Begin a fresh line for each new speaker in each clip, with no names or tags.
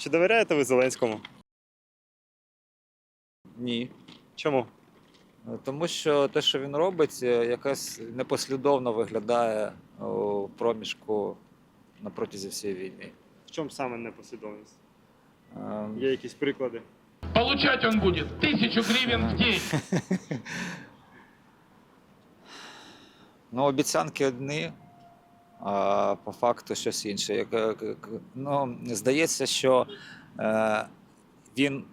Чи довіряєте ви Зеленському?
Ні.
Чому?
Е, Тому що те, що він робить, е, якось непослідовно виглядає у проміжку на протязі всієї війни.
В чому саме непослідовність?
Е,
Є якісь приклади?
Получать он будет тысячу гривен в день.
Ну, обіцянки одні, а по факту щось інше. Е, ну, здається, що е, він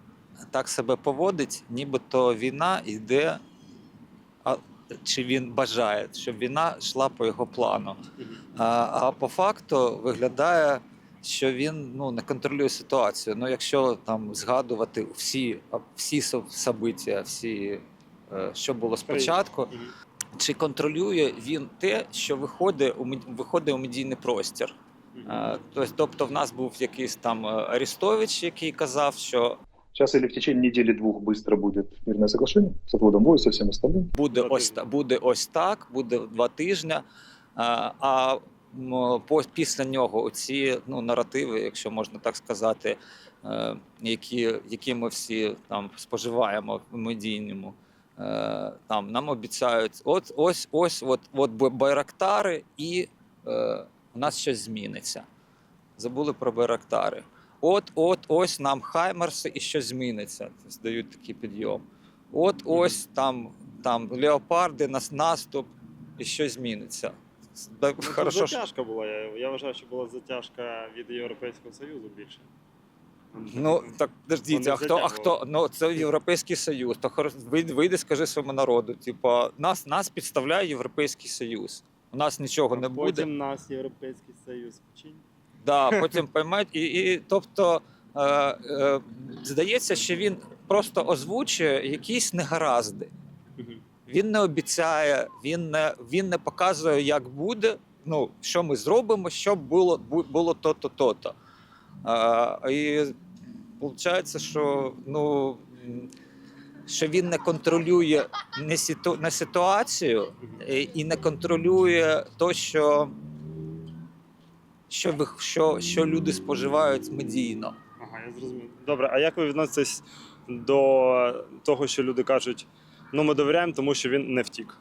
так себе поводить, нібито війна йде, а, чи він бажає, щоб війна йшла по його плану. А, а по факту виглядає, що він ну, не контролює ситуацію. Ну, якщо там згадувати всі, всі со- собиття, всі, е, що було спочатку. Чи контролює він те, що виходить у виходить у медійний простір? Е, Тобто, тобто, в нас був якийсь там е, Арестович, який казав, що
Сейчас или в течение недели-двух быстро будет мирное соглашение с отводом боя, со всем остальным.
буде ось буде ось так, буде два тижні. е, А по- після нього оці ну, наративи, якщо можна так сказати, е, які, які ми всі там споживаємо в медійному. Е, Там нам обіцяють, от ось ось, от, от байрактари, і е, у нас щось зміниться. Забули про байрактари. От, от, ось нам Хаймерси і щось зміниться. Тобто дають такий підйом. От ось там, там леопарди, нас наступ і щось зміниться. Да,
Ну,
Хорошо, що-
затяжка була. Я, я вважаю, що була затяжка від Європейського Союзу більше.
Ну так подождіть, а хто, а хто? Ну це Європейський Союз. То вийди, вийди, скажи своєму народу. Типа, нас, нас підставляє Європейський Союз. У нас нічого не буде.
Потім нас Європейський Союз вчинь.
Да, потім поймають. І, і тобто е, е, здається, що він просто озвучує якісь негаразди. Він не обіцяє, він не, він не показує, як буде, ну, що ми зробимо, щоб було, було то-то, то-то. А, і виходить, що, ну, що він не контролює не, ситу, не ситуацію е, і не контролює то, що, що, що, що люди споживають медійно.
Ага, я зрозумів. Добре, а як ви відноситесь до того, що люди кажуть, ну ми довіряємо, тому що він не втік?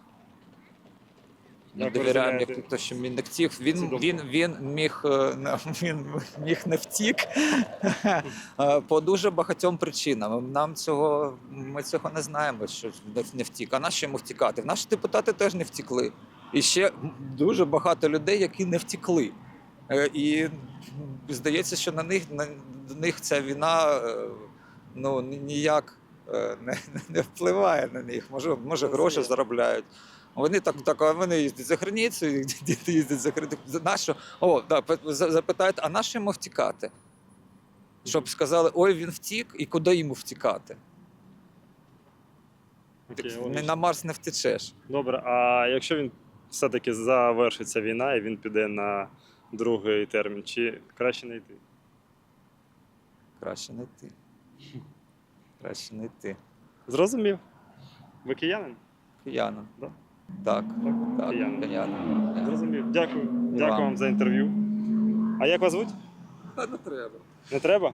Ви
довіряємо, як то, що він не втік. Він, він, він міг е, він міг не втік е, по дуже багатьом причинам. Нам цього ми цього не знаємо, що не- втік. А нащо йому втікати? Наші депутати теж не втікли. І ще дуже багато людей, які не втікли. Е, І здається, що на них на них ця війна ну ніяк не, не впливає на них. Може, може гроші заробляють. Вони так, так, вони їздять за границю, діти їздять за границю. На що? О, да, запитають, а на що йому втікати? Щоб сказали, ой, він втік, і куди йому втікати?
Окей,
Не на Марс не втечеш.
Добре, а якщо він все-таки завершиться війна і він піде на другий термін, чи краще не йти?
Краще не йти. Краще не йти.
Зрозумів? Ви киянин?
Киянин.
Да?
Так,
Так,
так.
Зрозумів. Дякую. Дякую
вам.
вам за інтерв'ю. А як вас звуть?
Та не треба.
Не треба?